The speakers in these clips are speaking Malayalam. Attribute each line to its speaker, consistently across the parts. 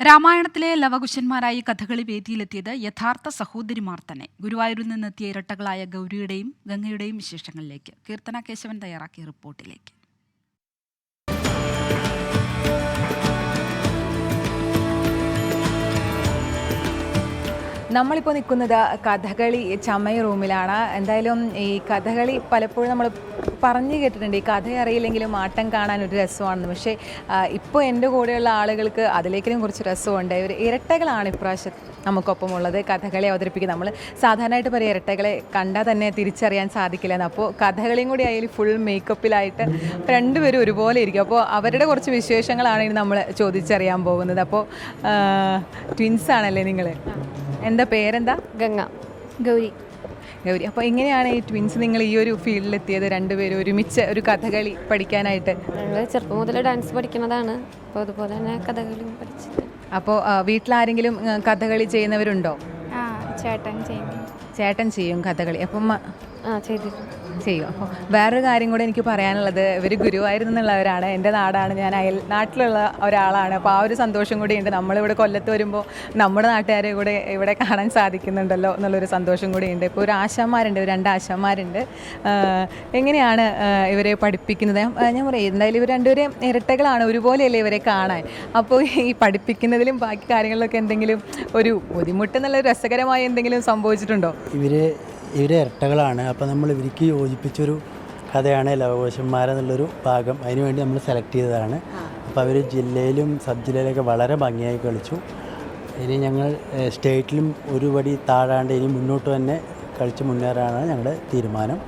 Speaker 1: രാമായണത്തിലെ ലവകുശന്മാരായി കഥകളി വേദിയിലെത്തിയത് യഥാർത്ഥ സഹോദരിമാർ തന്നെ. ഗുരുവായൂരിൽ നിന്നെത്തിയ ഇരട്ടകളായ ഗൗരിയുടെയും ഗംഗയുടെയും വിശേഷങ്ങളിലേക്ക് കീർത്തന കേശവൻ തയ്യാറാക്കിയ റിപ്പോർട്ടിലേക്ക്.
Speaker 2: നമ്മളിപ്പോൾ നിൽക്കുന്നത് കഥകളി ചമയ റൂമിലാണ്. എന്തായാലും ഈ കഥകളി പലപ്പോഴും നമ്മൾ പറഞ്ഞു കേട്ടിട്ടുണ്ട്. ഈ കഥ അറിയില്ലെങ്കിലും ആട്ടം കാണാൻ ഒരു രസമാണെന്ന്. പക്ഷേ ഇപ്പോൾ എന്റെ കൂടെയുള്ള ആളുകൾക്ക് അതിലേക്കിനും കുറച്ച് രസമുണ്ട്. ഇവർ ഇരട്ടകളാണ് ഇപ്രാവശ്യം നമുക്കൊപ്പമുള്ളത്. കഥകളി അവതരിപ്പിക്കുന്നത് നമ്മൾ സാധാരണയായിട്ട് പറയും ഇരട്ടകളെ കണ്ടാൽ തന്നെ തിരിച്ചറിയാൻ സാധിക്കില്ലെന്ന് അപ്പോൾ കഥകളിയും കൂടി ആയാലും ഫുൾ മേക്കപ്പിലായിട്ട് രണ്ടുപേരും ഒരുപോലെ ഇരിക്കും. അപ്പോൾ അവരുടെ കുറച്ച് വിശേഷങ്ങളാണ് ഇനി നമ്മൾ ചോദിച്ചറിയാൻ പോകുന്നത്. അപ്പോൾ ട്വിൻസ് ആണല്ലേ നിങ്ങൾ എന്താ പേരെന്താ?
Speaker 3: ഗംഗ. ഗൗരി.
Speaker 2: ഗൗരി. അപ്പോൾ എങ്ങനെയാണ് ഈ ട്വിൻസ് നിങ്ങൾ ഈ ഒരു ഫീൽഡിലെത്തിയത് രണ്ടുപേരും ഒരുമിച്ച് ഒരു കഥകളി പഠിക്കാനായിട്ട്.
Speaker 3: ഞങ്ങൾ ചെറുപ്പം മുതൽ ഡാൻസ് പഠിക്കുന്നതാണ്. അപ്പോൾ അതുപോലെ തന്നെ കഥകളി പഠിച്ചത്
Speaker 2: അപ്പോൾ വീട്ടിലാരെങ്കിലും കഥകളി ചെയ്യുന്നവരുണ്ടോ?
Speaker 4: ആ ചേട്ടൻ ചെയ്യും.
Speaker 2: ചേട്ടൻ ചെയ്യും കഥകളി. അപ്പം ആ,
Speaker 3: ആ ചെയ്തിട്ടുണ്ട്.
Speaker 2: ചെയ്യും. അപ്പോൾ വേറൊരു കാര്യം കൂടെ എനിക്ക് പറയാനുള്ളത്. ഇവർ ഗുരുവായൂരിൽ നിന്നുള്ളവരാണ് എന്റെ നാടാണ്. ഞാൻ അയൽ നാട്ടിലുള്ള ഒരാളാണ്. അപ്പോൾ ആ ഒരു സന്തോഷം കൂടി ഉണ്ട്. നമ്മളിവിടെ കൊല്ലത്ത് വരുമ്പോൾ നമ്മുടെ നാട്ടുകാരെ കൂടെ ഇവിടെ കാണാൻ സാധിക്കുന്നുണ്ടല്ലോ എന്നുള്ളൊരു സന്തോഷം കൂടി ഉണ്ട്. ഇപ്പോൾ ഒരു ആശാന്മാരുണ്ട്. രണ്ട് ആശാന്മാരുണ്ട്. എങ്ങനെയാണ് ഇവരെ പഠിപ്പിക്കുന്നത്? ഞാൻ പറയും. എന്തായാലും ഇവർ രണ്ടുപേരും ഇരട്ടകളാണ്. ഒരുപോലെയല്ലേ ഇവരെ കാണാൻ? അപ്പോൾ ഈ പഠിപ്പിക്കുന്നതിലും ബാക്കി കാര്യങ്ങളിലൊക്കെ എന്തെങ്കിലും ഒരു ബുദ്ധിമുട്ട് എന്നുള്ള രസകരമായ എന്തെങ്കിലും സംഭവിച്ചിട്ടുണ്ടോ?
Speaker 5: ഇവർ ഇവർ ഇരട്ടകളാണ്. അപ്പോൾ നമ്മൾ ഇവർക്ക് യോജിപ്പിച്ചൊരു കഥയാണ് ലവകോശന്മാരെന്നുള്ളൊരു ഭാഗം. അതിനുവേണ്ടി നമ്മൾ സെലക്ട് ചെയ്തതാണ്. അപ്പോൾ അവർ ജില്ലയിലും സബ് ജില്ലയിലൊക്കെ വളരെ ഭംഗിയായി കളിച്ചു. ഇനി ഞങ്ങൾ സ്റ്റേറ്റിലും ഒരുപടി താഴാണ്ട് ഇനി മുന്നോട്ട് തന്നെ കളിച്ച് മുന്നേറാനാണ് ഞങ്ങളുടെ തീരുമാനം.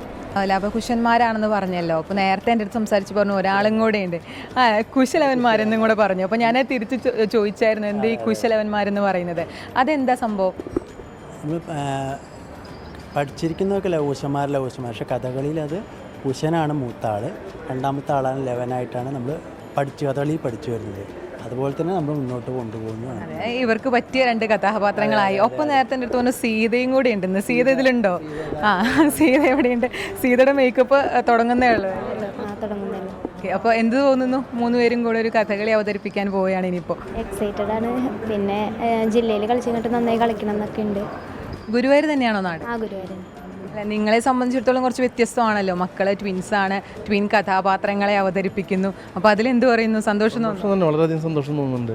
Speaker 2: ലവകുശന്മാരാണെന്ന് പറഞ്ഞല്ലോ. അപ്പോൾ നേരത്തെ എന്റെ അടുത്ത് സംസാരിച്ച് പറഞ്ഞു ഒരാളും കൂടെ ഉണ്ട്. ആ കുശലവന്മാരെന്നും കൂടെ പറഞ്ഞു. അപ്പോൾ ഞാൻ തിരിച്ച് ചോദിച്ചായിരുന്നു എന്ത് ഈ കുശലവന്മാരെന്ന് പറയുന്നത്? അതെന്താ സംഭവം?
Speaker 5: പഠിച്ചിരിക്കുന്നതൊക്കെ ലവകുശന്മാർ ലവകുശന്മാർ പക്ഷേ കഥകളിയിൽ അത് കുശനാണ് മൂത്ത ആൾ രണ്ടാമത്തെ ആളാണ് ലെവനായിട്ടാണ് നമ്മൾ പഠിച്ചു കഥകളി പഠിച്ചു വരുന്നത്. അതുപോലെ തന്നെ നമ്മൾ മുന്നോട്ട് കൊണ്ടുപോകുന്നതാണ്
Speaker 2: ഇവർക്ക് പറ്റിയ രണ്ട് കഥാപാത്രങ്ങളായി. ഒപ്പം നേരത്തെ എന്റെ അടുത്ത് സീതയും കൂടി ഉണ്ടെന്ന് സീത ഇതിലുണ്ടോ? ആ സീത എവിടെയുണ്ട് സീതയുടെ മേക്കപ്പ് തുടങ്ങുന്നേ ഉള്ളൂ. അപ്പോൾ എന്ത് തോന്നുന്നു? മൂന്ന് പേരും കൂടെ ഒരു കഥകളി അവതരിപ്പിക്കാൻ പോവുകയാണ് ഇനിയിപ്പോൾ
Speaker 4: എക്സൈറ്റഡ് ആണ്. പിന്നെ ജില്ലയിൽ കളിച്ചിട്ട് നന്നായി കളിക്കണം എന്നൊക്കെ ഉണ്ട്.
Speaker 2: ഗുരുവായൂർ തന്നെയാണോ നാട്?
Speaker 4: ആ
Speaker 2: അല്ല, നിങ്ങളെ സംബന്ധിച്ചിടത്തോളം കുറച്ച് വ്യത്യസ്തമാണല്ലോ. മക്കളെ ട്വിൻസ് ആണ്. ട്വിൻ കഥാപാത്രങ്ങളെ അവതരിപ്പിക്കുന്നു. അപ്പോൾ എന്ത് പറയുന്നു? സന്തോഷം
Speaker 6: വളരെയധികം സന്തോഷം തോന്നുന്നുണ്ട്.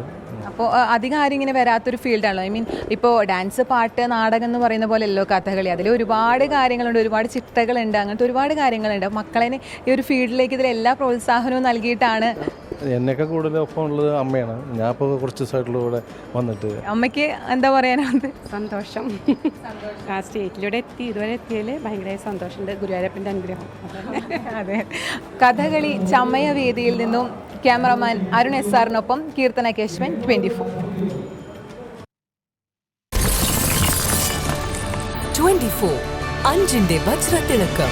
Speaker 2: അപ്പോൾ അധികം ആരും ഇങ്ങനെ വരാത്തൊരു ഫീൽഡാണല്ലോ ഐ മീൻ ഇപ്പോൾ ഡാൻസ് പാട്ട് നാടകം എന്ന് പറയുന്ന പോലെയല്ലോ കഥകളി. അതിൽ ഒരുപാട് കാര്യങ്ങളുണ്ട് ഒരുപാട് ചിട്ടകളുണ്ട് അങ്ങനത്തെ ഒരുപാട് കാര്യങ്ങളുണ്ട്. മക്കളെ ഈ ഒരു ഫീൽഡിലേക്ക് ഇതിൽ എല്ലാ പ്രോത്സാഹനവും നൽകിയിട്ടാണ്
Speaker 6: എന്നൊക്കെ കൂടുതൽ ഒപ്പം ഉള്ളത് അമ്മയാണ്. ഞാൻ ഇപ്പോൾ കുറച്ച് ദിവസമായിട്ടുള്ള ഇവിടെ വന്നിട്ട്.
Speaker 2: അമ്മയ്ക്ക് എന്താ പറയാനാണ്
Speaker 7: സന്തോഷം. ആ സ്റ്റേറ്റിലൂടെ എത്തി ഇതുവരെ എത്തിയതിൽ ഭയങ്കര സന്തോഷമുണ്ട്. ഗുരുവായൂരപ്പന്റെ അനുഗ്രഹം.
Speaker 2: അതെ. കഥകളി ചമയവേദിയിൽ നിന്നും cameraman Arun S ആറിനൊപ്പം Keerthana Kesavan twenty four.
Speaker 8: Twenty four അഞ്ചിന്റെ വജ്രത്തിളക്കം.